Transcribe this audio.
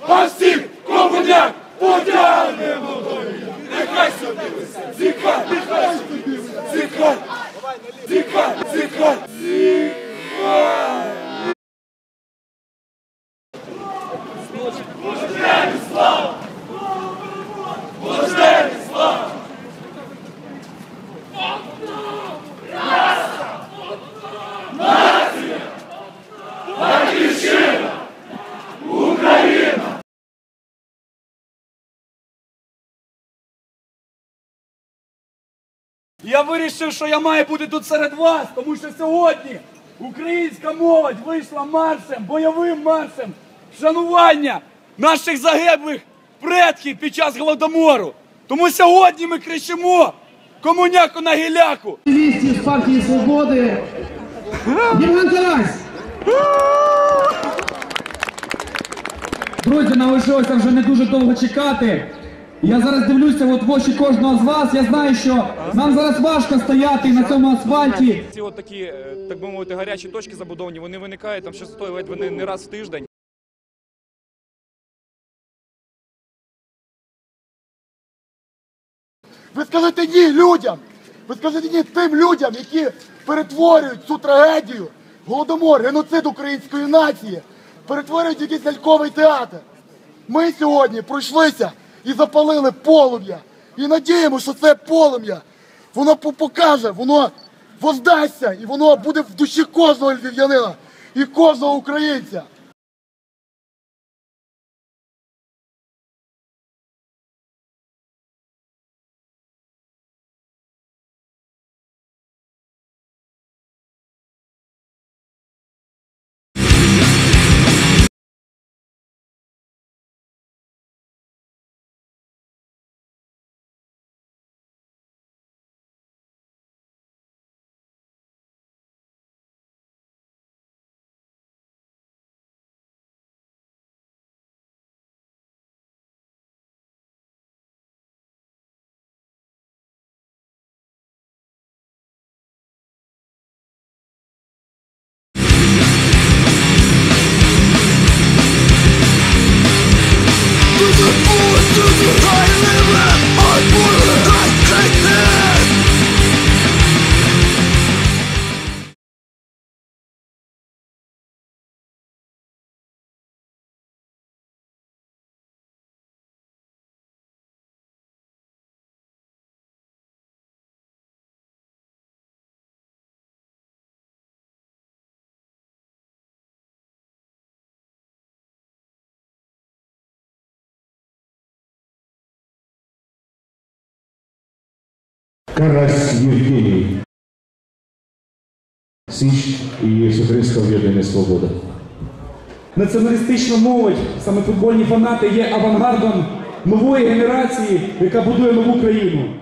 а всіх комуняк потягнемо до. Нехай сюди, зіхай, нехай сюди, зіхай, зіхай, зіхай. Я вирішив, що я маю бути тут серед вас, тому що сьогодні українська молодь вийшла маршем, бойовим маршем вшанування наших загиблих предків під час голодомору. Тому сьогодні ми кричимо комуняку на гіляку. З партії Свободи. Євген Карась! Друзі, нам лишилося вже не дуже довго чекати. Я зараз дивлюся от в очі кожного з вас. Я знаю, що нам зараз важко стояти на цьому асфальті. Ці от такі, е, так би мовити, гарячі точки забудовані, вони виникають там частотою ледь вони не раз в тиждень. Ви скажете ні людям! Ви скажете ні тим людям, які перетворюють цю трагедію, голодомор, геноцид української нації, перетворюють якийсь ляльковий театр. Ми сьогодні пройшлися і запалили полум'я. І надіємося, що це полум'я, воно покаже, воно воздасться, і воно буде в душі кожного львів'янина і кожного українця. the boys just can't live without pussycat Карась Євгеній. Січ і Всеукраїнська об'єднання Свобода. Націоналістична молодь, саме футбольні фанати, є авангардом нової генерації, яка будує нову країну.